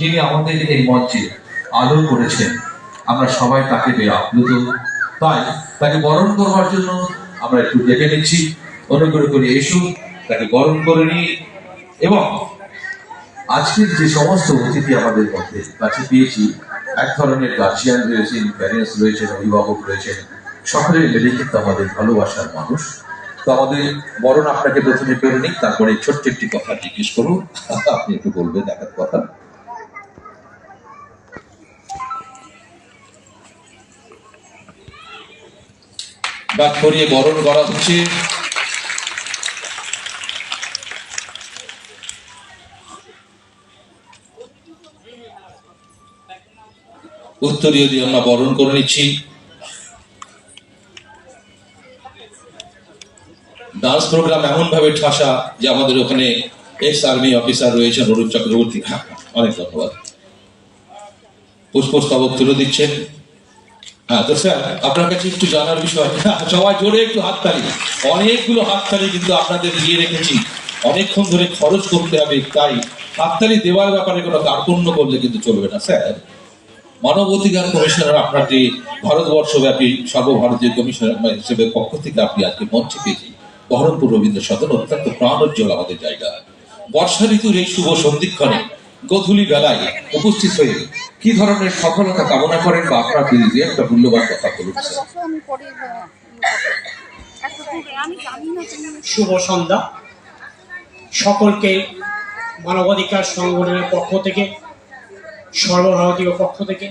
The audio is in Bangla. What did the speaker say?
যিনি আমাদের এই মঞ্চে আলো করেছেন, আমরা সবাই তাকে পেয়ে আপ্লুত। তাই তাকে বরণ করবার জন্য আমরা একটু ডেকে নিচ্ছি। অনুগ্রহ করে এসু, তাকে বরণ করে নিই। এবং আজকের যে সমস্ত অতিথি আমাদের মধ্যে কাছে পেয়েছি, এক ধরনের গার্জিয়ান রয়েছেন প্যারেন্টস রয়েছেন, অভিভাবক রয়েছেন। সকলে মিলে কিন্তু আমাদের ভালোবাসার মানুষ। তো আমাদের বরণ আপনাকে প্রথমে করে নিই, তারপরে ছোট্ট একটি কথা জিজ্ঞেস করুন। আপনি একটু বলবেন, দেখার কথা। বাদ করিয়ে বরণ করা হচ্ছে উত্তরীয় দিয়ে আমরা বরণ করে নিচ্ছি। ডান্স প্রোগ্রাম এমন ভাবে ঠাসা যে আমাদের ওখানে এক্স আর্মি অফিসার রয়েছেন অরুণ চক্রবর্তী। হ্যাঁ, অনেক ধন্যবাদ। পুষ্পস্তবক তুলে দিচ্ছেন। হ্যাঁ তো স্যার আপনার কাছে একটু জানার বিষয়। হ্যাঁ, সবাই জোরে একটু হাততালি। অনেকগুলো হাততালি কিন্তু আপনাদের দিয়ে রেখেছি। অনেকক্ষণ ধরে খরচ করতে হবে তাই হাততালি দেওয়ার ব্যাপারে কোনো কার্পণ্য করলে কিন্তু চলবে না স্যার। মানব অধিকার কমিশনার আপনার যে ভারতবর্ষব্যাপী সর্বভারতীয় কমিশনার হিসেবে পক্ষ থেকে আপনি আজকে মঞ্চে পেয়েছি। বহরমপুর রবীন্দ্র সদন অত্যন্ত প্রাণোজ্জ্বল আমাদের জায়গা। বর্ষা ঋতুর এই শুভ সন্ধিক্ষণে গধূলি বেলায় উপস্থিত হয়ে কি ধরনের সফলতা কামনা করেন বা আপনার বিরুদ্ধে একটা মূল্যবান কথা বলুন শুভ সন্ধ্যা। সকলকে মানবাধিকার সংগঠনের পক্ষ থেকে সর্বভারতীয় পক্ষ থেকে